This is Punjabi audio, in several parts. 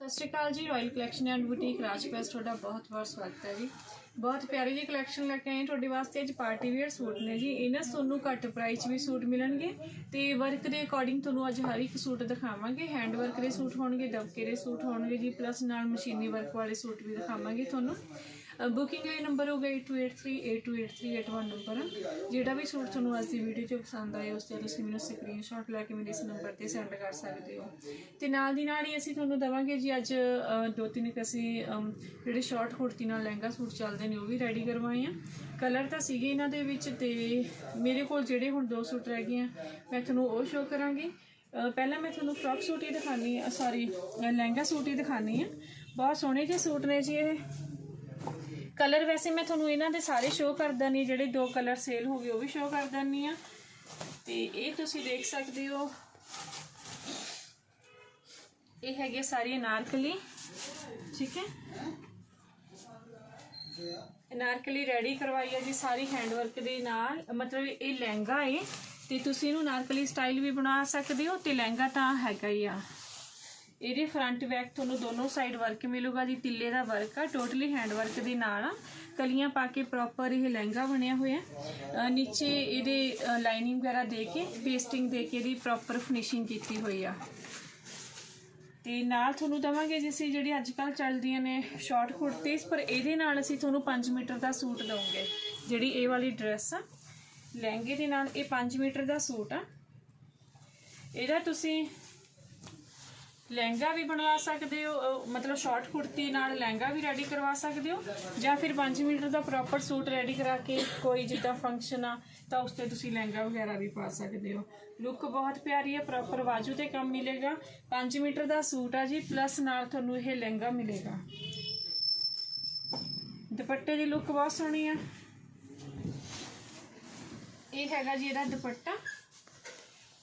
ਸਤਿ ਸ਼੍ਰੀ ਅਕਾਲ ਜੀ ਰਾਇਲ ਕਲੈਕਸ਼ਨ ਐਂਡ ਬੁਟੀਕ ਰਾਜਪੈਸ ਤੁਹਾਡਾ ਬਹੁਤ ਬਹੁਤ ਸਵਾਗਤ ਹੈ ਜੀ। ਬਹੁਤ ਪਿਆਰੀ ਜੀ ਕਲੈਕਸ਼ਨ ਲੈ ਕੇ ਆਏ ਤੁਹਾਡੇ ਵਾਸਤੇ ਅੱਜ ਪਾਰਟੀ ਵੇਅਰ ਸੂਟ ਨੇ ਜੀ। ਇਹਨਾਂ ਤੁਹਾਨੂੰ ਘੱਟ ਪ੍ਰਾਈਸ 'ਚ ਵੀ ਸੂਟ ਮਿਲਣਗੇ ਤੇ ਵਰਕ ਦੇ ਅਕੋਰਡਿੰਗ ਤੁਹਾਨੂੰ ਅੱਜ ਹਰ ਇੱਕ ਸੂਟ ਦਿਖਾਵਾਂਗੇ। ਹੈਂਡ ਵਰਕ ਦੇ ਸੂਟ ਹੋਣਗੇ, ਦਬਕੇ ਦੇ ਸੂਟ ਹੋਣਗੇ ਜੀ ਪਲੱਸ ਨਾਲ ਮਸ਼ੀਨੀ ਵਰਕ ਵਾਲੇ ਸੂਟ ਵੀ ਦਿਖਾਵਾਂਗੇ ਤੁਹਾਨੂੰ। ਬੁਕਿੰਗ ਲਈ ਨੰਬਰ ਹੋਗਾ 8283828381 ਨੰਬਰ ਜਿਹੜਾ ਵੀ ਸੂਟ ਤੁਹਾਨੂੰ ਅੱਜ ਦੀ ਵੀਡੀਓ 'ਚ ਪਸੰਦ ਆਇਆ, ਉਸ ਤੇ ਤੁਸੀਂ ਮੈਨੂੰ ਸਕਰੀਨਸ਼ਾਟ ਲੈ ਕੇ ਮੇਰੇ ਇਸ ਨੰਬਰ ਤੇ ਸੈਂਡ ਕਰ ਸਕਦੇ ਹੋ। ਤੇ ਨਾਲ ਦੀ ਨਾਲ ਹੀ ਅਸੀਂ ਤੁਹਾਨੂੰ ਦਵਾਂਗੇ ਜੀ ਅੱਜ ਦੋ ਤਿੰਨ ਕੁ ਅਸੀਂ ਜਿਹੜੇ ਸ਼ਾਰਟ ਕੁੜਤੀ ਨਾਲ ਲਹਿੰਗਾ ਸੂਟ ਚੱਲਦੇ ਨੇ, ਉਹ ਵੀ ਰੈਡੀ ਕਰਵਾਏ ਆ। ਕਲਰ ਤਾਂ ਸੀਗੇ ਇਹਨਾਂ ਦੇ ਵਿੱਚ ਤੇ ਮੇਰੇ ਕੋਲ ਜਿਹੜੇ ਹੁਣ ਦੋ ਸੂਟ ਰਹਿ ਗਏ ਆ, ਮੈਂ ਤੁਹਾਨੂੰ ਉਹ ਸ਼ੋਅ ਕਰਾਂਗੀ। ਪਹਿਲਾਂ ਮੈਂ ਤੁਹਾਨੂੰ ਫਰੋਕ ਸੂਟ ਹੀ ਦਿਖਾਣੀ ਆ ਸੌਰੀ ਲਹਿੰਗਾ ਸੂਟ ਹੀ ਦਿਖਾਣੀ ਆ। ਬਹੁਤ ਸੋਹਣੇ ਜਿਹੇ ਸੂਟ ਨੇ ਜੀ ਇਹ। ਕਲਰ ਵੈਸੇ ਮੈਂ ਤੁਹਾਨੂੰ ਇਹਨਾਂ ਦੇ ਸਾਰੇ ਸ਼ੋਅ ਕਰ ਦਨੀ ਜਿਹੜੇ ਦੋ ਕਲਰ ਸੇਲ ਹੋ ਗਏ, ਉਹ ਵੀ ਸ਼ੋਅ ਕਰ ਦਨੀ ਆ ਤੇ ਇਹ ਤੁਸੀਂ ਦੇਖ ਸਕਦੇ ਹੋ। ਇਹ ਹੈਗੇ ਸਾਰੀ ਅਨਾਰਕਲੀ, ਠੀਕ ਹੈ? ਅਨਾਰਕਲੀ ਰੈਡੀ ਕਰਵਾਈ ਹੈ ਜੀ ਸਾਰੀ ਹੈਂਡਵਰਕ ਦੇ ਨਾਲ। ਮਤਲਬ ਇਹ ਲਹਿੰਗਾ ਹੈ ਤੇ ਤੁਸੀਂ ਇਹਨੂੰ ਅਨਾਰਕਲੀ ਸਟਾਈਲ ਵੀ ਬਣਾ ਸਕਦੇ ਹੋ, ਤੇ ਲਹਿੰਗਾ ਤਾਂ ਹੈਗਾ ਹੀ ਆ। ਇਹਦੇ ਫਰੰਟ ਬੈਕ ਤੁਹਾਨੂੰ ਦੋਨੋਂ ਸਾਈਡ ਵਰਕ ਮਿਲੂਗਾ ਜੀ, ਤਿੱਲੇ ਦਾ ਵਰਕ ਆ ਟੋਟਲੀ ਹੈਂਡ ਵਰਕ ਦੇ ਨਾਲ ਆ। ਕਲੀਆਂ ਪਾ ਕੇ ਪ੍ਰੋਪਰ ਇਹ ਲਹਿੰਗਾ ਬਣਿਆ ਹੋਇਆ। ਨੀਚੇ ਇਹਦੇ ਲਾਈਨਿੰਗ ਵਗੈਰਾ ਦੇ ਕੇ ਪੇਸਟਿੰਗ ਦੇ ਕੇ ਇਹਦੀ ਪ੍ਰੋਪਰ ਫਿਨਿਸ਼ਿੰਗ ਕੀਤੀ ਹੋਈ ਆ। ਤੇ ਨਾਲ ਤੁਹਾਨੂੰ ਦਵਾਂਗੇ ਜਿਸ ਜਿਹੜੀ ਅੱਜ ਕੱਲ ਚੱਲਦੀਆਂ ਨੇ ਸ਼ਾਰਟ ਕੁੜਤੀਸ, ਪਰ ਇਹਦੇ ਨਾਲ ਅਸੀਂ ਤੁਹਾਨੂੰ 5 ਮੀਟਰ ਦਾ ਸੂਟ ਦਵਾਂਗੇ, ਜਿਹੜੀ ਇਹ ਵਾਲੀ ਡਰੈਸ ਆ। ਲਹਿੰਗੇ ਦੇ ਨਾਲ ਇਹ 5 ਮੀਟਰ ਦਾ ਸੂਟ ਆ। ਇਹਦਾ ਤੁਸੀਂ ਲਹਿੰਗਾ ਵੀ ਬਣਵਾ ਸਕਦੇ ਹੋ ਮਤਲਬ ਸ਼ਾਰਟ ਕੁੜਤੀ ਨਾਲ ਲਹਿੰਗਾ ਵੀ ਰੈਡੀ ਕਰਵਾ ਸਕਦੇ ਹੋ, ਜਾਂ ਫਿਰ 5 ਮੀਟਰ ਦਾ ਪ੍ਰੋਪਰ ਸੂਟ ਰੈਡੀ ਕਰਾ ਕੇ ਕੋਈ ਜਿੱਦਾਂ ਫੰਕਸ਼ਨ ਆ, ਤਾਂ ਉਸ ਤੇ ਤੁਸੀਂ ਲਹਿੰਗਾ ਵਗੈਰਾ ਵੀ ਪਾ ਸਕਦੇ ਹੋ। ਲੁੱਕ ਬਹੁਤ ਪਿਆਰੀ ਹੈ ਪ੍ਰੋਪਰ ਬਾਜੂ ਤੇ ਕੰਮ ਮਿਲੇਗਾ। 5 ਮੀਟਰ ਦਾ ਸੂਟ ਆ ਜੀ ਪਲੱਸ ਨਾਲ ਤੁਹਾਨੂੰ ਇਹ ਲਹਿੰਗਾ ਮਿਲੇਗਾ। ਦੁਪੱਟੇ ਦੀ ਲੁੱਕ ਬਹੁਤ ਸੋਹਣੀ ਆ। ਇਹ ਹੈਗਾ ਜੀ ਇਹਦਾ ਦੁਪੱਟਾ।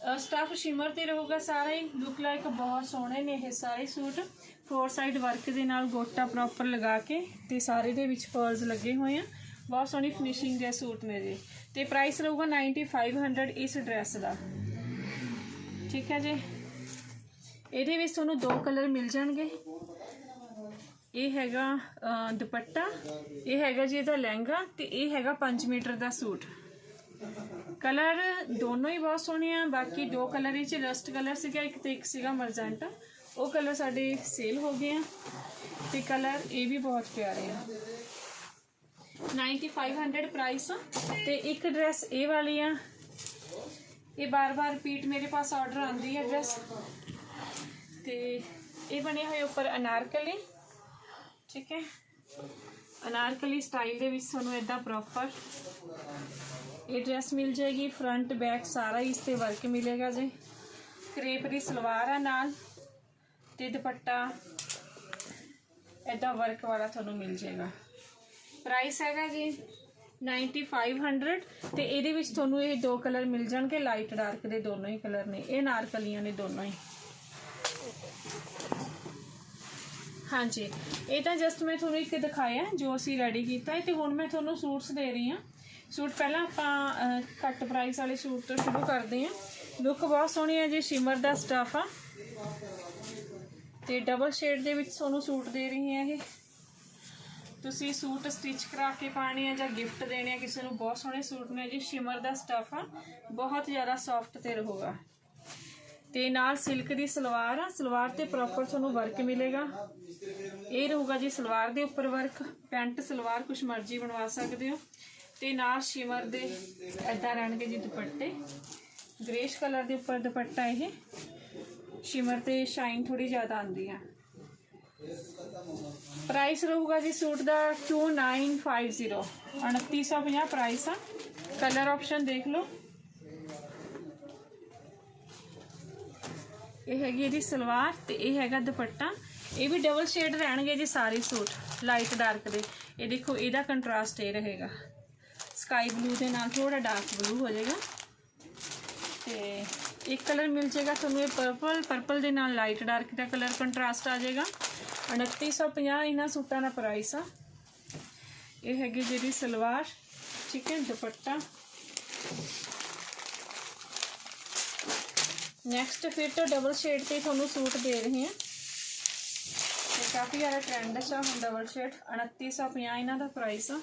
ਸਟਾਫ ਸ਼ਿਮਰ ਤੇ ਰਹੂਗਾ ਸਾਰਾ ਹੀ। ਲੁੱਕ ਲਾਈਕ ਬਹੁਤ ਸੋਹਣੇ ਨੇ ਇਹ ਸਾਰੇ ਸੂਟ। ਫੋਰ ਸਾਈਡ ਵਰਕ ਦੇ ਨਾਲ ਗੋਟਾ ਪ੍ਰੋਪਰ ਲਗਾ ਕੇ ਤੇ ਸਾਰੇ ਦੇ ਵਿੱਚ ਪਰਲਸ ਲੱਗੇ ਹੋਏ ਆ। ਬਹੁਤ ਸੋਹਣੀ ਫਿਨਿਸ਼ਿੰਗ ਦੇ ਸੂਟ ਨੇ ਜੀ। ਤੇ ਪ੍ਰਾਈਸ ਰਹੂਗਾ 9500 ਇਸ ਡਰੈਸ ਦਾ। ਠੀਕ ਹੈ ਜੀ। ਇਹਦੇ ਵਿੱਚ ਤੁਹਾਨੂੰ ਦੋ ਕਲਰ ਮਿਲ ਜਾਣਗੇ। ਇਹ ਹੈਗਾ ਦੁਪੱਟਾ, ਇਹ ਹੈਗਾ ਜੀ ਇਹਦਾ ਲਹਿੰਗਾ ਤੇ ਇਹ ਹੈਗਾ 5 ਮੀਟਰ ਦਾ ਸੂਟ। ਕਲਰ ਦੋਨੋਂ ਹੀ ਬਹੁਤ ਸੋਹਣੇ ਆ, ਬਾਕੀ ਦੋ ਕਲਰ ਵਿੱਚ ਰਸਟ ਕਲਰ ਸੀਗਾ, ਇੱਕ ਤੇ ਇੱਕ ਸੀਗਾ ਮਰਜੈਂਟਾ। ਉਹ ਕਲਰ ਸਾਡੇ ਸੇਲ ਹੋ ਗਏ ਆ ਤੇ ਕਲਰ ਇਹ ਵੀ ਬਹੁਤ ਪਿਆਰੇ ਆ। 9500 ਪ੍ਰਾਈਸ ਆ ਤੇ ਇੱਕ ਡਰੈਸ ਇਹ ਵਾਲੀ ਆ। ਇਹ ਬਾਰ-ਬਾਰ ਰਿਪੀਟ ਮੇਰੇ ਪਾਸ ਆਰਡਰ ਆਉਂਦੀ ਹੈ ਡਰੈਸ ਤੇ ਇਹ ਬਣੇ ਹੋਏ ਉੱਪਰ ਅਨਾਰਕਲੀ, ਠੀਕ ਹੈ? ਅਨਾਰਕਲੀ ਸਟਾਈਲ ਦੇ ਵਿੱਚ ਤੁਹਾਨੂੰ ਇਦਾਂ ਪ੍ਰੋਪਰ ਇਹ ਡਰੈਸ ਮਿਲ ਜਾਏਗੀ ਫਰੰਟ ਬੈਕ ਸਾਰਾ ਹੀ ਇਸ ਤੇ ਵਰਕ ਮਿਲੇਗਾ ਜੀ। ਕਰੇਪ ਦੀ ਸਲਵਾਰ ਆ ਨਾਲ ਤੇ ਦੁਪੱਟਾ। ਇਦਾਂ ਵਰਕ ਵਾਲਾ ਤੁਹਾਨੂੰ ਮਿਲ ਜਾਏਗਾ। ਪ੍ਰਾਈਸ ਹੈਗਾ ਜੀ 9500 ਤੇ ਇਹਦੇ ਵਿੱਚ ਤੁਹਾਨੂੰ ਇਹ ਦੋ ਕਲਰ ਮਿਲ ਜਾਣਗੇ ਲਾਈਟ ਡਾਰਕ ਦੇ ਦੋਨੋਂ ਹੀ ਕਲਰ ਨੇ। ਇਹ ਨਾਰਕਲੀਆਂ ਨੇ ਦੋਨੋਂ ਹੀ। ਹਾਂਜੀ, ਇਹ ਤਾਂ ਜਸਟ ਮੈਂ ਤੁਹਾਨੂੰ ਇੱਕ ਦਿਖਾਇਆ, ਜੋ ਅਸੀਂ ਰੈਡੀ ਕੀਤਾ ਹੈ ਤੇ ਹੁਣ ਮੈਂ ਤੁਹਾਨੂੰ ਸੂਟਸ ਦੇ ਰਹੀ ਹਾਂ। ਸੂਟ ਪਹਿਲਾਂ ਆਪਾਂ ਘੱਟ ਪ੍ਰਾਈਸ ਵਾਲੇ ਸੂਟ ਤੋਂ ਸ਼ੁਰੂ ਕਰਦੇ ਹਾਂ। ਲੁੱਕ ਬਹੁਤ ਸੋਹਣੀ ਹੈ ਜੀ ਸ਼ਿਮਰ ਦਾ ਸਟਾਫ ਆ। ਤੇ ਡਬਲ ਸ਼ੇਡ ਦੇ ਵਿੱਚ ਤੁਹਾਨੂੰ ਸੂਟ ਦੇ ਰਹੀ ਹਾਂ ਇਹ। ਤੁਸੀਂ ਸੂਟ ਸਟਿਚ ਕਰਾ ਕੇ ਪਾਣੇ ਆ ਜਾਂ ਗਿਫਟ ਦੇਣੇ ਆ, ਕਿਸੇ ਨੂੰ ਬਹੁਤ ਸੋਹਣੇ ਸੂਟ ਨੇ ਜੀ ਸ਼ਿਮਰ ਦਾ ਸਟਾਫ ਆ। ਬਹੁਤ ਜ਼ਿਆਦਾ ਸੌਫਟ ਤੇ ਰਹੂਗਾ। ਤੇ ਨਾਲ ਸਿਲਕ ਦੀ ਸਲਵਾਰ ਆ, ਸਲਵਾਰ ਤੇ ਪ੍ਰੋਪਰ ਤੁਹਾਨੂੰ ਵਰਕ ਮਿਲੇਗਾ। ਇਹ ਰਹੂਗਾ ਜੀ ਸਲਵਾਰ ਦੇ ਉੱਪਰ ਵਰਕ ਪੈਂਟ ਸਲਵਾਰ ਕੁਛ ਮਰਜ਼ੀ ਬਣਵਾ ਸਕਦੇ ਹੋ। ਤੇ ਨਾਲ ਸ਼ਿਮਰ ਦੇ ਐਦਾਂ ਰਹਿਣਗੇ ਜੀ ਦੁਪੱਟੇ। ਗ੍ਰੇਸ਼ ਕਲਰ ਦੇ ਉੱਪਰ ਦੁਪੱਟਾ ਇਹ। ਸ਼ਿਮਰ ਤੇ ਸ਼ਾਈਨ ਥੋੜੀ ਜ਼ਿਆਦਾ ਆਉਂਦੀ ਆ। ਪ੍ਰਾਈਸ ਰਹੂਗਾ ਜੀ ਸੂਟ ਦਾ 2950 2950 ਪ੍ਰਾਈਸ ਆ। ਕਲਰ ਆਪਸ਼ਨ ਦੇਖ ਲਓ। ਇਹ ਹੈਗੀ ਇਹਦੀ ਸਲਵਾਰ ਤੇ ਇਹ ਹੈਗਾ ਦੁਪੱਟਾ। ਇਹ ਵੀ ਡਬਲ ਸ਼ੇਡ ਰਹਿਣਗੇ ਜੀ ਸਾਰੇ ਸੂਟ ਲਾਈਟ ਡਾਰਕ ਦੇ। ਇਹ ਦੇਖੋ, ਇਹਦਾ ਕੰਟਰਾਸਟ ਇਹ ਰਹੇਗਾ। ਸਕਾਈ ਬਲੂ ਦੇ ਨਾਲ ਥੋੜਾ ਡਾਰਕ ਬਲੂ ਹੋ ਜਾਏਗਾ ਤੇ ਇੱਕ ਕਲਰ ਮਿਲ ਜਾਏਗਾ ਤੁਹਾਨੂੰ ਇਹ ਪਰਪਲ ਪਰਪਲ ਦੇ ਨਾਲ ਲਾਈਟ ਡਾਰਕ ਦਾ ਕਲਰ ਕੰਟਰਾਸਟ ਆ ਜਾਏਗਾ 2950 ਇਹਨਾਂ ਸੂਟਾਂ ਦਾ ਪ੍ਰਾਈਸ ਆ ਇਹ ਹੈਗੀ ਜਿਹੜੀ ਸਲਵਾਰ ਠੀਕ ਹੈ ਦੁਪੱਟਾ ਨੈਕਸਟ ਫਿਰ ਤੋਂ ਡਬਲ ਸ਼ੇਡ ਤੇ ਤੁਹਾਨੂੰ ਸੂਟ ਦੇ ਰਹੇ ਹਾਂ ਕਾਫੀ ਜ਼ਿਆਦਾ ਟ੍ਰੈਂਡ ਚ ਆ ਹੁਣ ਡਬਲ ਸ਼ੇਡ 2950 ਇਹਨਾਂ ਦਾ ਪ੍ਰਾਈਸ ਆ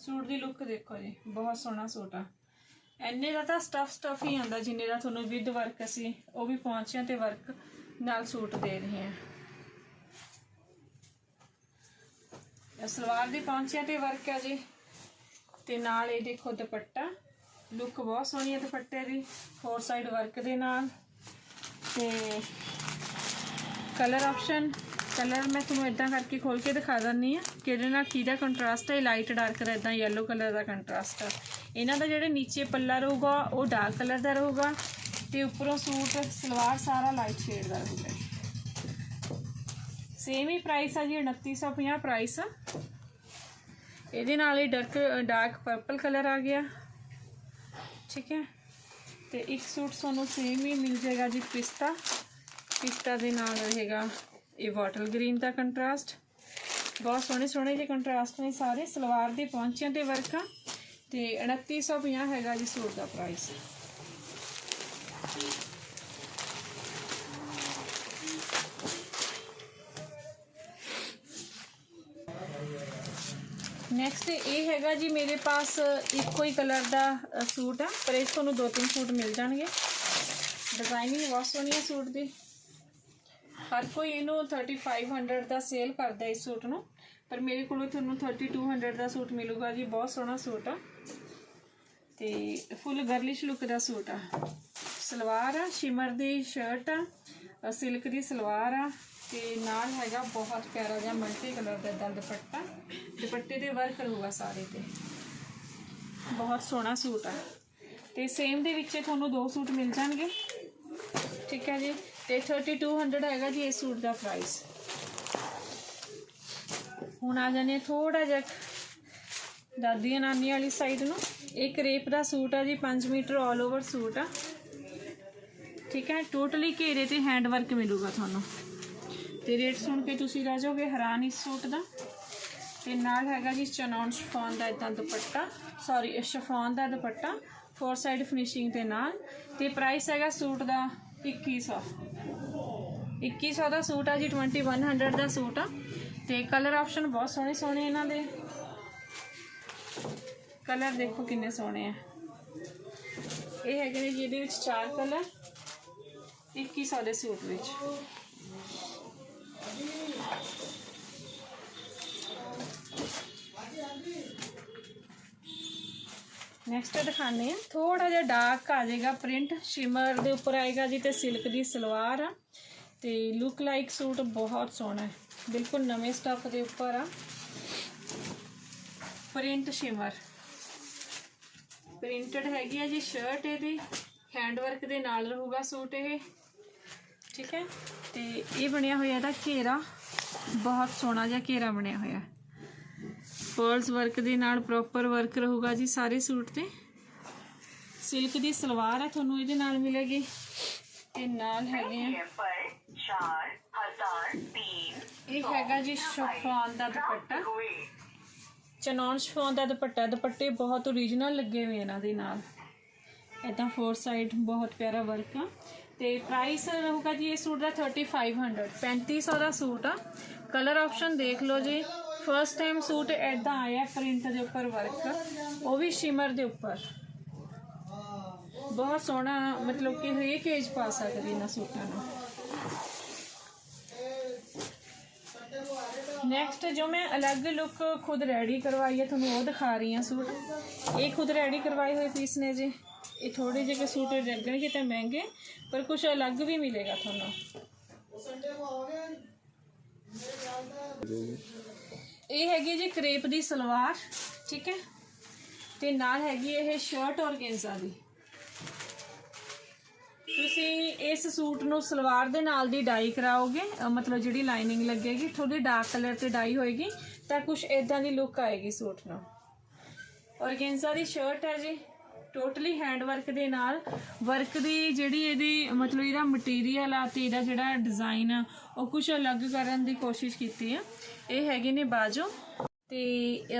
ਸੂਟ ਦੀ ਲੁੱਕ ਦੇਖੋ ਜੀ, ਬਹੁਤ ਸੋਹਣਾ ਸੂਟ ਆ। ਐਨੇ ਦਾ ਤਾਂ ਸਟਫ ਸਟਫ ਹੀ ਆਉਂਦਾ, ਜਿੰਨੇ ਦਾ ਤੁਹਾਨੂੰ ਵਿਦ ਵਰਕ ਅਸੀਂ, ਉਹ ਵੀ ਪਹੁੰਚਿਆਂ ਤੇ ਵਰਕ ਨਾਲ ਸੂਟ ਦੇ ਰਹੇ ਹਾਂ। ਸਲਵਾਰ ਦੀ ਪਹੁੰਚਿਆਂ ਤੇ ਵਰਕ ਆ ਜੀ। ਤੇ ਨਾਲ ਇਹ ਦੇਖੋ ਦੁਪੱਟਾ। ਲੁੱਕ ਬਹੁਤ ਸੋਹਣੀ ਹੈ ਦੁਪੱਟੇ ਦੀ ਫੋਰ ਸਾਈਡ ਵਰਕ ਦੇ ਨਾਲ। ਤੇ ਕਲਰ ਆਪਸ਼ਨ ਕਲਰ ਮੈਂ ਤੁਹਾਨੂੰ ਇਦਾਂ ਕਰਕੇ ਖੋਲ ਕੇ ਦਿਖਾ ਦਿੰਨੀ ਆ ਕਿਹਦੇ ਨਾਲ ਕਿਹਦਾ ਕੰਟਰਾਸਟ ਹੈ ਲਾਈਟ ਡਾਰਕ ਦਾ ਇਦਾਂ ਯੈਲੋ ਕਲਰ ਦਾ ਕੰਟਰਾਸਟ ਆ। ਇਹਨਾਂ ਦਾ ਜਿਹੜੇ ਨੀਚੇ ਪੱਲਾ ਰਹੂਗਾ, ਉਹ ਡਾਰਕ ਕਲਰ ਦਾ ਰਹੂਗਾ ਤੇ ਉੱਪਰੋਂ ਸੂਟ, ਸਲਵਾਰ ਸਾਰਾ ਲਾਈਟ ਸ਼ੇਡ ਦਾ ਰਹੂਗਾ ਸੇਮ ਹੀ ਪ੍ਰਾਈਸ ਆ ਜੀ 2950 ਪ੍ਰਾਈਸ ਆ। ਇਹਦੇ ਨਾਲ ਹੀ ਡਾਰਕ ਡਾਰਕ ਪਰਪਲ ਕਲਰ ਆ ਗਿਆ। ਠੀਕ ਹੈ? ਤੇ ਇੱਕ ਸੂਟ ਤੁਹਾਨੂੰ ਸੇਮ ਹੀ ਮਿਲ ਜਾਏਗਾ ਜੀ, ਪਿਸਤਾ। ਪਿਸਤਾ ਦੇ ਨਾਲ ਰਹੇਗਾ ਇਹ ਵਾਟਰ ਗ੍ਰੀਨ ਦਾ ਕੰਟਰਾਸਟ। ਬਹੁਤ ਸੋਹਣੇ ਸੋਹਣੇ ਜਿਹੇ ਕੰਟਰਾਸਟ ਨੇ ਸਾਰੇ, ਸਲਵਾਰ ਦੇ ਪਹੁੰਚਿਆਂ ਤੇ ਵਰਕ ਆ ਤੇ 2950 ਹੈਗਾ ਜੀ ਸੂਟ ਦਾ ਪ੍ਰਾਈਸ ਨੈਕਸਟ ਇਹ ਹੈਗਾ ਜੀ ਮੇਰੇ ਪਾਸ ਇੱਕੋ ਹੀ ਕਲਰ ਦਾ ਸੂਟ ਆ। ਪਰ ਇਹ ਤੁਹਾਨੂੰ ਦੋ ਤਿੰਨ ਸੂਟ ਮਿਲ ਜਾਣਗੇ। ਡਿਜ਼ਾਈਨਿੰਗ ਬਹੁਤ ਸੋਹਣੀ ਹੈ ਸੂਟ ਦੀ। ਹਰ ਕੋਈ ਇਹਨੂੰ 3500 ਦਾ ਸੇਲ ਕਰਦਾ ਇਸ ਸੂਟ ਨੂੰ। ਪਰ ਮੇਰੇ ਕੋਲੋਂ ਤੁਹਾਨੂੰ 3200 ਦਾ ਸੂਟ ਮਿਲੂਗਾ ਜੀ, ਬਹੁਤ ਸੋਹਣਾ ਸੂਟ ਆ। ਤੇ ਫੁੱਲ ਗਰਲਿਸ਼ ਲੁੱਕ ਦਾ ਸੂਟ ਆ। ਸਲਵਾਰ ਆ ਸ਼ਿਮਰ ਦੀ ਸ਼ਰਟ ਆ ਸਿਲਕ ਦੀ ਸਲਵਾਰ ਆ, ਤੇ ਨਾਲ ਹੈਗਾ ਬਹੁਤ ਪਿਆਰਾ ਜਿਹਾ ਮਲਟੀ ਕਲਰ ਦਾ ਦਲ ਦੁਪੱਟਾ। ਦੁਪੱਟੇ ਦੇ ਵਰਕ ਰਹੂਗਾ ਸਾਰੇ ਤੇ। ਬਹੁਤ ਸੋਹਣਾ ਸੂਟ ਆ। ਤੇ ਸੇਮ ਦੇ ਵਿੱਚ ਤੁਹਾਨੂੰ ਦੋ ਸੂਟ ਮਿਲ ਜਾਣਗੇ। ਠੀਕ ਹੈ ਜੀ? ਤੇ 3200 ਹੈਗਾ ਜੀ ਇਸ ਸੂਟ ਦਾ ਪ੍ਰਾਈਸ ਹੁਣ ਆ ਜਾਨੇ ਥੋੜਾ ਜਿਹਾ ਦਾਦੀਆਂ ਨਾਨੀ ਵਾਲੀ ਸਾਈਡ ਨੂੰ। ਇਹ ਕਰੇਪ ਦਾ ਸੂਟ ਆ ਜੀ 5 ਮੀਟਰ ਆਲ ਓਵਰ ਸੂਟ ਆ। ਠੀਕ ਹੈ ਟੋਟਲੀ ਘੇਰੇ ਤੇ ਹੈਂਡ ਵਰਕ ਮਿਲੂਗਾ ਤੁਹਾਨੂੰ। ਤੇ ਰੇਟ ਸੁਣ ਕੇ ਤੁਸੀਂ ਰਹਿ ਜਾਓਗੇ ਹੈਰਾਨ ਇਸ ਸੂਟ ਦਾ। ਤੇ ਨਾਲ ਹੈਗਾ ਜੀ ਚਨੌਨ ਸ਼ਫਾਨ ਦਾ ਇਦਾਂ ਦੁਪੱਟਾ। ਸੌਰੀ ਸ਼ਫਾਨ ਦਾ ਦੁਪੱਟਾ ਫੋਰ ਸਾਈਡ ਫਿਨਿਸ਼ਿੰਗ ਦੇ ਨਾਲ। ਤੇ ਪ੍ਰਾਈਸ ਹੈਗਾ ਸੂਟ ਦਾ 2100 2100 ਦਾ ਸੂਟ ਆ ਜੀ 2100 ਦਾ ਸੂਟ ਆ। ਤੇ ਕਲਰ ਆਪਸ਼ਨ ਬਹੁਤ ਸੋਹਣੇ ਸੋਹਣੇ ਇਹਨਾਂ ਦੇ। ਕਲਰ ਦੇਖੋ ਕਿੰਨੇ ਸੋਹਣੇ ਆ। ਇਹ ਹੈਗੇ ਨੇ ਜੀ ਇਹਦੇ ਵਿੱਚ ਚਾਰ ਕਲਰ 2100 ਦੇ ਸੂਟ ਵਿੱਚ। ਨੈਕਸਟ ਦਿਖਾਣੇ ਆ ਥੋੜਾ ਜਿਹਾ ਡਾਰਕ ਆ ਜਾਏਗਾ ਪ੍ਰਿੰਟ ਸ਼ਿਮਰ ਦੇ ਉੱਪਰ ਆਏਗਾ ਜੀ ਤੇ ਸਿਲਕ ਦੀ ਸਲਵਾਰ ਆ। ਤੇ ਲੁੱਕ ਲਾਈਕ ਸੂਟ ਬਹੁਤ ਸੋਹਣਾ ਹੈ। ਬਿਲਕੁਲ ਨਵੇਂ ਸਟਾਫ ਦੇ ਉੱਪਰ ਆ। ਪ੍ਰਿੰਟ ਸ਼ਿਮਰ ਪ੍ਰਿੰਟਡ ਹੈਗੀ ਆ ਜੀ ਸ਼ਰਟ ਇਹਦੀ। ਹੈਂਡ ਵਰਕ ਦੇ ਨਾਲ ਰਹੂਗਾ ਸੂਟ ਇਹ। ਠੀਕ ਹੈ। ਤੇ ਇਹ ਬਣਿਆ ਹੋਇਆ ਇਹਦਾ ਘੇਰਾ। ਬਹੁਤ ਸੋਹਣਾ ਜਿਹਾ ਘੇਰਾ ਬਣਿਆ ਹੋਇਆ। ਫਾਲਸ ਵਰਕ ਦੇ ਨਾਲ ਪ੍ਰੋਪਰ ਵਰਕ ਰਹੂਗਾ ਜੀ ਸਾਰੇ ਸੂਟ ਤੇ। ਸਿਲਕ ਦੀ ਸਲਵਾਰ ਹੈ ਤੁਹਾਨੂੰ ਇਹਦੇ ਨਾਲ ਮਿਲੇਗੀ। ਤੇ ਨਾਲ ਹੈਗੇ ਆ। ਇਹ ਹੈਗਾ ਜੀ ਸ਼ਫਾਨ ਦਾ ਦੁਪੱਟਾ। ਚਨੌਨ ਸ਼ਫਾਨ ਦਾ ਦੁਪੱਟਾ। ਦੁਪੱਟੇ ਬਹੁਤ origignal ਲੱਗੇ ਹੋਏ ਇਹਨਾਂ ਦੇ ਨਾਲ। ਇਦਾਂ ਫੋਰ ਸਾਈਡ ਬਹੁਤ ਪਿਆਰਾ ਵਰਕ ਆ। ਤੇ ਪ੍ਰਾਈਸ ਰਹੂਗਾ ਜੀ ਇਹ ਸੂਟ ਦਾ 3500 3500 ਦਾ ਸੂਟ ਆ। ਕਲਰ ਆਪਸ਼ਨ ਦੇਖ ਲਓ ਜੀ। ਫਰਸਟ ਟਾਈਮ ਸੂਟ ਇਦਾਂ ਆਇਆ ਪ੍ਰਿੰਟ ਦੇ ਉੱਪਰ ਵਰਕ ਉਹ ਵੀ ਸ਼ਿਮਰ ਦੇ ਉੱਪਰ ਬਹੁਤ ਸੋਹਣਾ ਮਤਲਬ ਕਿ ਹਰੇਕ ਏਜ ਪਾ ਸਕਦੀ ਇਹਨਾਂ ਸੂਟਾਂ ਨੂੰ ਨੈਕਸਟ ਜੋ ਮੈਂ ਅਲੱਗ ਲੁੱਕ ਖੁਦ ਰੈਡੀ ਕਰਵਾਈ ਹੈ ਤੁਹਾਨੂੰ ਉਹ ਦਿਖਾ ਰਹੀ ਹਾਂ ਸੂਟ ਇਹ ਖੁਦ ਰੈਡੀ ਕਰਵਾਏ ਹੋਏ ਪੀਸ ਨੇ ਜੀ ਇਹ ਥੋੜੇ ਜਿਹੇ ਸੂਟ ਲੱਗਣਗੇ ਤਾਂ ਮਹਿੰਗੇ ਪਰ ਕੁਝ ਅਲੱਗ ਵੀ ਮਿਲੇਗਾ ਤੁਹਾਨੂੰ ਇਹ ਹੈਗੀ ਜੀ ਕਰੇਪ ਦੀ ਸਲਵਾਰ, ਠੀਕ ਹੈ? ਤੇ ਨਾਲ ਹੈਗੀ ਇਹ ਸ਼ਰਟ ਔਰਗੈਂਜ਼ਾ ਦੀ। ਤੁਸੀਂ ਇਸ ਸੂਟ ਨੂੰ ਸਲਵਾਰ ਦੇ ਨਾਲ ਦੀ ਡਾਈ ਕਰਾਓਗੇ ਮਤਲਬ ਜਿਹੜੀ ਲਾਈਨਿੰਗ ਲੱਗੇਗੀ ਥੋੜੀ ਡਾਰਕ ਕਲਰ ਤੇ ਡਾਈ ਹੋਏਗੀ, ਤਾਂ ਕੁਝ ਇਦਾਂ ਦੀ ਲੁੱਕ ਆਏਗੀ ਸੂਟ ਨੂੰ। ਔਰਗੈਂਜ਼ਾ ਦੀ ਸ਼ਰਟ ਹੈ ਜੀ। ਟੋਟਲੀ ਹੈਂਡ ਵਰਕ ਦੇ ਨਾਲ ਵਰਕ ਦੀ ਜਿਹੜੀ ਇਹਦੀ ਮਤਲਬ ਇਹਦਾ ਮਟੀਰੀਅਲ ਆ ਤੇ ਇਹਦਾ ਜਿਹੜਾ ਡਿਜ਼ਾਈਨ ਆ ਉਹ ਕੁਝ ਅਲੱਗ ਕਰਨ ਦੀ ਕੋਸ਼ਿਸ਼ ਕੀਤੀ ਆ। ਇਹ ਹੈਗੇ ਨੇ ਬਾਜੂ ਤੇ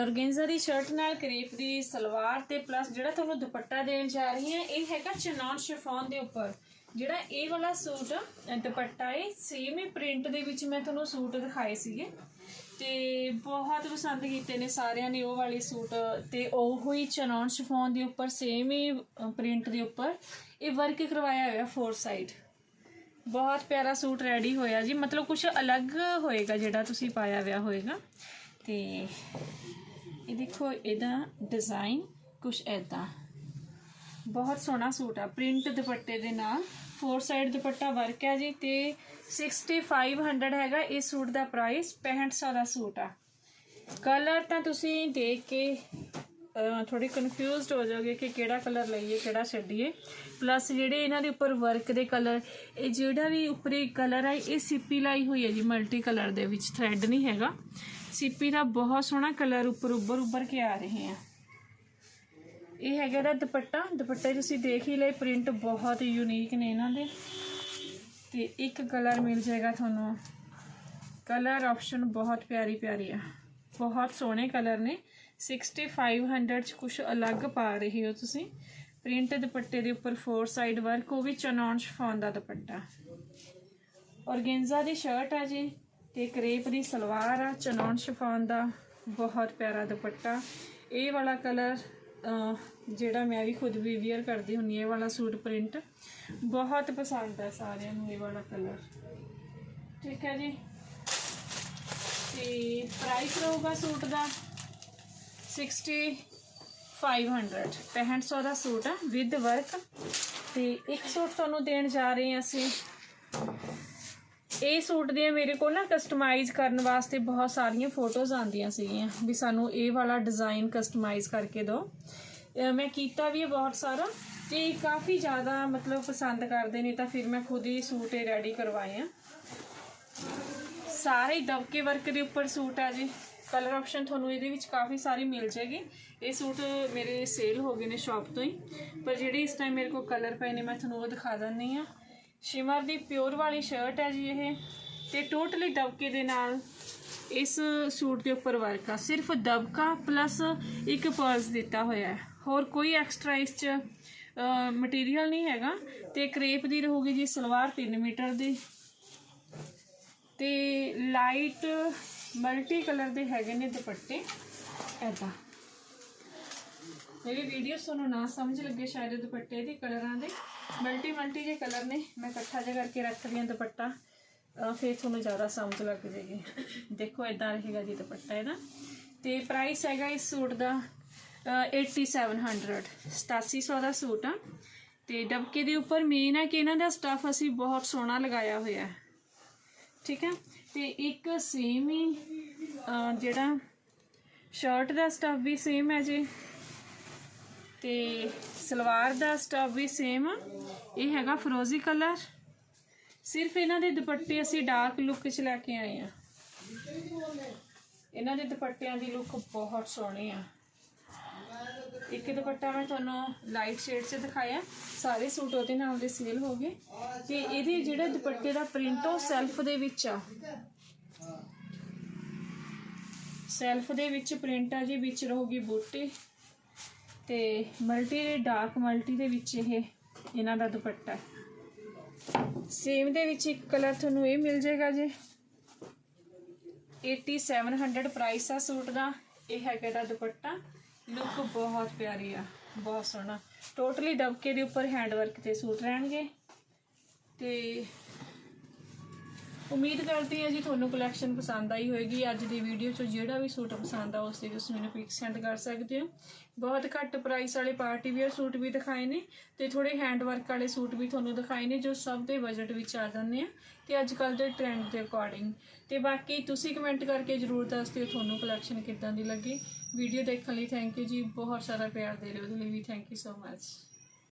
ਔਰਗੈਂਜ਼ਾ ਦੀ ਸ਼ਰਟ ਨਾਲ ਕਰੇਪ ਦੀ ਸਲਵਾਰ ਤੇ ਪਲੱਸ ਜਿਹੜਾ ਤੁਹਾਨੂੰ ਦੁਪੱਟਾ ਦੇਣ ਜਾ ਰਹੀ ਹਾਂ ਇਹ ਹੈਗਾ ਚਨਾਨ ਸ਼ਿਫੋਨ ਦੇ ਉੱਪਰ। ਜਿਹੜਾ ਇਹ ਵਾਲਾ ਸੂਟ ਅ, ਦੁਪੱਟਾ ਹੈ ਸੇਮ ਹੀ ਪ੍ਰਿੰਟ ਦੇ ਵਿੱਚ ਮੈਂ ਤੁਹਾਨੂੰ ਸੂਟ ਦਿਖਾਏ ਸੀਗੇ। ਤੇ ਬਹੁਤ ਪਸੰਦ ਕੀਤੇ ਨੇ ਸਾਰਿਆਂ ਨੇ ਉਹ ਵਾਲੇ ਸੂਟ ਤੇ ਉਹ ਹੀ ਚਨੌਨ ਸ਼ਿਫੋਨ ਦੇ ਉੱਪਰ ਸੇਮ ਹੀ ਪ੍ਰਿੰਟ ਦੇ ਉੱਪਰ। ਇਹ ਵਰਕ ਕਰਵਾਇਆ ਹੋਇਆ ਫੋਰ ਸਾਈਡ ਬਹੁਤ ਪਿਆਰਾ ਸੂਟ ਰੈਡੀ ਹੋਇਆ ਜੀ। ਮਤਲਬ ਕੁਝ ਅਲੱਗ ਹੋਏਗਾ ਜਿਹੜਾ ਤੁਸੀਂ ਪਾਇਆ ਹੋਇਆ ਹੋਏਗਾ। ਤੇ ਇਹ ਦੇਖੋ, ਇਹਦਾ ਡਿਜ਼ਾਈਨ ਕੁਝ ਐਦਾਂ ਬਹੁਤ ਸੋਹਣਾ ਸੂਟ ਆ ਪ੍ਰਿੰਟ ਦੁਪੱਟੇ ਦੇ ਨਾਲ। ਫੋਰ ਸਾਈਡ ਦੁਪੱਟਾ ਵਰਕ ਹੈ ਜੀ ਤੇ 6500 ਹੈਗਾ ਇਸ ਸੂਟ ਦਾ ਪ੍ਰਾਈਸ 6500 ਦਾ ਸੂਟ ਆ। ਕਲਰ ਤਾਂ ਤੁਸੀਂ ਦੇਖ ਕੇ ਥੋੜੀ ਕਨਫਿਊਜ਼ਡ ਹੋ ਜਾਓਗੇ ਕਿ ਕਿਹੜਾ ਕਲਰ ਲਈਏ, ਕਿਹੜਾ ਛੱਡੀਏ। ਪਲੱਸ ਜਿਹੜੇ ਇਹਨਾਂ ਦੇ ਉੱਪਰ ਵਰਕ ਦੇ ਕਲਰ ਇਹ ਜਿਹੜਾ ਵੀ ਉੱਪਰੇ ਕਲਰ ਹੈ ਇਹ ਸਿੱਪੀ ਲਾਈ ਹੋਈ ਹੈ ਜੀ ਮਲਟੀ ਕਲਰ ਦੇ ਵਿੱਚ ਥ੍ਰੈਡ ਨਹੀਂ ਹੈਗਾ। ਸਿੱਪੀ ਦਾ ਬਹੁਤ ਸੋਹਣਾ ਕਲਰ ਉੱਪਰ ਉੱਭਰ ਉੱਭਰ ਕੇ ਆ ਰਹੇ ਆ। ਇਹ ਹੈਗਾ ਦਾ ਦੁਪੱਟਾ। ਦੁਪੱਟੇ ਤੁਸੀਂ ਦੇਖ ਹੀ ਲਏ ਪ੍ਰਿੰਟ ਬਹੁਤ ਯੂਨੀਕ ਨੇ ਇਹਨਾਂ ਦੇ। ਤੇ ਇੱਕ ਕਲਰ ਮਿਲ ਜਾਏਗਾ ਤੁਹਾਨੂੰ। ਕਲਰ ਆਪਸ਼ਨ ਬਹੁਤ ਪਿਆਰੀ ਪਿਆਰੀ ਆ। ਬਹੁਤ ਸੋਹਣੇ ਕਲਰ ਨੇ। 6500 ਚ ਕੁਝ ਅਲੱਗ ਪਾ ਰਹੇ ਹੋ ਤੁਸੀਂ। ਪ੍ਰਿੰਟ ਦੁਪੱਟੇ ਦੇ ਉੱਪਰ ਫੋਰ ਸਾਈਡ ਵਰਕ ਉਹ ਵੀ ਚਨੌਨ ਸ਼ਫਾਨ ਦਾ ਦੁਪੱਟਾ। ਔਰਗेन्जा ਦੀ ਸ਼ਰਟ ਆ ਜੀ ਤੇ ਕਰੇਪ ਦੀ ਸਲਵਾਰ ਆ ਚਨੌਨ ਸ਼ਫਾਨ ਦਾ। ਬਹੁਤ ਪਿਆਰਾ ਦੁਪੱਟਾ। ਇਹ ਵਾਲਾ ਕਲਰ ਜਿਹੜਾ ਮੈਂ ਵੀ ਖੁਦ ਵੀ ਵੇਅਰ ਕਰਦੀ ਹੁੰਨੀ ਇਹ ਵਾਲਾ ਸੂਟ ਪ੍ਰਿੰਟ ਬਹੁਤ ਪਸੰਦ ਹੈ ਸਾਰਿਆਂ ਨੂੰ ਇਹ ਵਾਲਾ ਕਲਰ ਠੀਕ ਹੈ ਜੀ? ਤੇ ਪ੍ਰਾਈਸ ਰਹੂਗਾ ਸੂਟ ਦਾ 6500 6500 ਦਾ ਸੂਟ ਆ ਵਿਦ ਵਰਕ ਤੇ ਇੱਕ ਸੂਟ ਤੁਹਾਨੂੰ ਦੇਣ ਜਾ ਰਹੇ ਹਾਂ ਅਸੀਂ ਇਹ ਸੂਟ ਦੀਆਂ ਮੇਰੇ ਕੋਲ ਨਾ ਕਸਟਮਾਈਜ਼ ਕਰਨ ਵਾਸਤੇ ਬਹੁਤ ਸਾਰੀਆਂ ਫੋਟੋਜ਼ ਆਉਂਦੀਆਂ ਸੀਗੀਆਂ, ਵੀ ਸਾਨੂੰ ਇਹ ਵਾਲਾ ਡਿਜ਼ਾਈਨ ਕਸਟਮਾਈਜ਼ ਕਰਕੇ ਦਿਓ। ਮੈਂ ਕੀਤਾ ਵੀ ਹੈ ਬਹੁਤ ਸਾਰਾ ਤੇ ਕਾਫੀ ਜ਼ਿਆਦਾ ਮਤਲਬ ਪਸੰਦ ਕਰਦੇ ਨੇ ਤਾਂ ਫਿਰ ਮੈਂ ਖੁਦ ਹੀ ਸੂਟ ਇਹ ਰੈਡੀ ਕਰਵਾਏ ਆ। ਸਾਰੇ ਦਬਕੇ ਵਰਕ ਦੇ ਉੱਪਰ ਸੂਟ ਆ ਜੀ। ਕਲਰ ਆਪਸ਼ਨ ਤੁਹਾਨੂੰ ਇਹਦੇ ਵਿੱਚ ਕਾਫੀ ਸਾਰੀ ਮਿਲ ਜਾਏਗੀ। ਇਹ ਸੂਟ ਮੇਰੇ ਸੇਲ ਹੋ ਗਏ ਨੇ ਸ਼ਾਪ ਤੋਂ ਹੀ, ਪਰ ਜਿਹੜੇ ਇਸ ਟਾਈਮ ਮੇਰੇ ਕੋਲ ਕਲਰ ਪਏ ਨੇ, ਮੈਂ ਤੁਹਾਨੂੰ ਉਹ ਦਿਖਾ ਦਿੰਨੀ ਆ। ਸ਼ਿਮਰ ਦੀ ਪਿਓਰ ਵਾਲੀ ਸ਼ਰਟ ਹੈ ਜੀ ਇਹ ਤੇ ਟੋਟਲੀ ਦਬਕੇ ਦੇ ਨਾਲ ਇਸ ਸੂਟ ਦੇ ਉੱਪਰ ਵਰਕ ਆ। ਸਿਰਫ ਦਬਕਾ ਪਲੱਸ ਇੱਕ ਪਰਸ ਦਿੱਤਾ ਹੋਇਆ ਹੈ। ਹੋਰ ਕੋਈ ਐਕਸਟਰਾ ਇਸ ਚ ਮਟੀਰੀਅਲ ਨਹੀਂ ਹੈਗਾ। ਤੇ ਕਰੇਪ ਦੀ ਰਹੂਗੀ ਜੀ ਸਲਵਾਰ 3 ਮੀਟਰ ਦੀ। ਤੇ ਲਾਈਟ ਮਲਟੀ ਕਲਰ ਦੇ ਹੈਗੇ ਨੇ ਦੁਪੱਟੇ। ਐਦਾਂ ਮੇਰੀ ਵੀਡੀਓ ਤੁਹਾਨੂੰ ਨਾ ਸਮਝ ਲੱਗੇ ਸ਼ਾਇਦ ਦੁਪੱਟੇ ਦੇ ਕਲਰਾਂ ਦੇ। ਮਲਟੀ ਮਲਟੀ ਜੇ ਕਲਰ ਨੇ, ਮੈਂ ਇਕੱਠਾ ਜਿਹਾ ਕਰਕੇ ਰੱਖ ਰਹੀ ਹਾਂ ਦੁਪੱਟਾ ਫਿਰ ਤੁਹਾਨੂੰ ਜ਼ਿਆਦਾ ਸਮਝ ਲੱਗ ਜਾਏਗੀ। ਦੇਖੋ ਇਦਾਂ ਰਹੇਗਾ ਜੀ ਦੁਪੱਟਾ ਇਹਦਾ। ਤੇ ਪ੍ਰਾਈਸ ਹੈਗਾ ਇਸ ਸੂਟ ਦਾ, ਅਹ 8700 8700 ਦਾ ਸੂਟ ਆ। ਤੇ ਡਬਕੇ ਦੇ ਉੱਪਰ ਮੇਨ ਹੈ ਕਿ ਇਹਨਾਂ ਦਾ ਸਟਫ ਅਸੀਂ ਬਹੁਤ ਸੋਹਣਾ ਲਗਾਇਆ ਹੋਇਆ ਹੈ। ਠੀਕ ਹੈ? ਤੇ ਇੱਕ ਸੇਮ ਹੀ ਜਿਹੜਾ ਸ਼ਰਟ ਦਾ ਸਟਫ ਵੀ ਸੇਮ ਹੈ ਜੀ। ਤੇ ਸਲਵਾਰ ਦਾ ਸਟਫ ਵੀ ਸੇਮ ਇਹ ਹੈਗਾ ਫਰੋਜ਼ੀ ਕਲਰ ਸਿਰਫ ਇਹਨਾਂ ਦੇ ਦੁਪੱਟੇ ਅਸੀਂ ਡਾਰਕ ਲੁੱਕ 'ਚ ਲੈ ਕੇ ਆਏ ਆ। ਇਹਨਾਂ ਦੇ ਦੁਪੱਟਿਆਂ ਦੀ ਲੁੱਕ ਬਹੁਤ ਸੋਹਣੀ ਆ। ਇੱਕ ਦੁਪੱਟਾ ਮੈਂ ਤੁਹਾਨੂੰ ਲਾਈਟ ਸ਼ੇਡ 'ਚ ਦਿਖਾਇਆ। ਸਾਰੇ ਸੂਟ ਉਹਦੇ ਨਾਲ ਦੇ ਸੇਲ ਹੋ ਗਏ। ਤੇ ਇਹਦੇ ਜਿਹੜੇ ਦੁਪੱਟੇ ਦਾ ਪ੍ਰਿੰਟ ਉਹ ਸੈਲਫ ਦੇ ਵਿੱਚ ਆ। ਸੈਲਫ ਦੇ ਵਿੱਚ ਪ੍ਰਿੰਟ ਆ ਜੀ ਵਿੱਚ ਰਹੂਗੀ ਬੂਟੇ। ਤੇ ਮਲਟੀ ਦੇ ਡਾਰਕ ਮਲਟੀ ਦੇ ਵਿੱਚ ਇਹ ਇਹਨਾਂ ਦਾ ਦੁਪੱਟਾ ਸੇਮ ਦੇ ਵਿੱਚ ਇੱਕ ਕਲਰ ਤੁਹਾਨੂੰ ਇਹ ਮਿਲ ਜਾਏਗਾ ਜੀ। 8700 ਪ੍ਰਾਈਸ ਆ ਸੂਟ ਦਾ। ਇਹ ਹੈਗਾ ਦਾ ਦੁਪੱਟਾ। ਲੁੱਕ ਬਹੁਤ ਪਿਆਰੀ ਆ, ਬਹੁਤ ਸੋਹਣਾ। ਟੋਟਲੀ ਦਬਕੇ ਦੇ ਉੱਪਰ ਹੈਂਡ ਵਰਕ ਤੇ ਸੂਟ ਰਹਿਣਗੇ। ਤੇ ਉਮੀਦ ਕਰਦੀ ਹਾਂ ਜੀ ਤੁਹਾਨੂੰ ਕਲੈਕਸ਼ਨ ਪਸੰਦ ਆਈ ਹੋਏਗੀ। ਅੱਜ ਦੀ ਵੀਡੀਓ 'ਚ ਜਿਹੜਾ ਵੀ ਸੂਟ ਪਸੰਦ ਆ ਉਸ ਦੀ ਤੁਸੀਂ ਮੈਨੂੰ ਪਿਕ ਸੈਂਡ ਕਰ ਸਕਦੇ ਹੋ। ਬਹੁਤ ਘੱਟ ਪ੍ਰਾਈਸ ਵਾਲੇ ਪਾਰਟੀ ਵੇਅਰ ਸੂਟ ਵੀ ਦਿਖਾਏ ਨੇ ਤੇ ਥੋੜੇ ਹੈਂਡ ਵਰਕ ਵਾਲੇ ਸੂਟ ਵੀ ਤੁਹਾਨੂੰ ਦਿਖਾਏ ਨੇ ਜੋ ਸਭ ਦੇ ਬਜਟ ਵਿੱਚ ਆ ਜਾਂਦੇ ਆ ਤੇ ਅੱਜ ਕੱਲ ਦੇ ਟ੍ਰੈਂਡ ਦੇ ਅਕੋਰਡਿੰਗ ਤੇ ਬਾਕੀ ਤੁਸੀਂ ਕਮੈਂਟ ਕਰਕੇ ਜਰੂਰ ਦੱਸ ਦਿਓ ਤੁਹਾਨੂੰ ਕਲੈਕਸ਼ਨ ਕਿੱਦਾਂ ਦੀ ਲੱਗੀ। ਵੀਡੀਓ ਦੇਖਣ ਲਈ ਥੈਂਕ ਯੂ ਜੀ। ਬਹੁਤ ਸਾਰਾ ਪਿਆਰ ਦੇ ਰਹੇ ਹੋ ਉਹਦੇ ਲਈ ਵੀ ਥੈਂਕ ਯੂ ਸੋ ਮਚ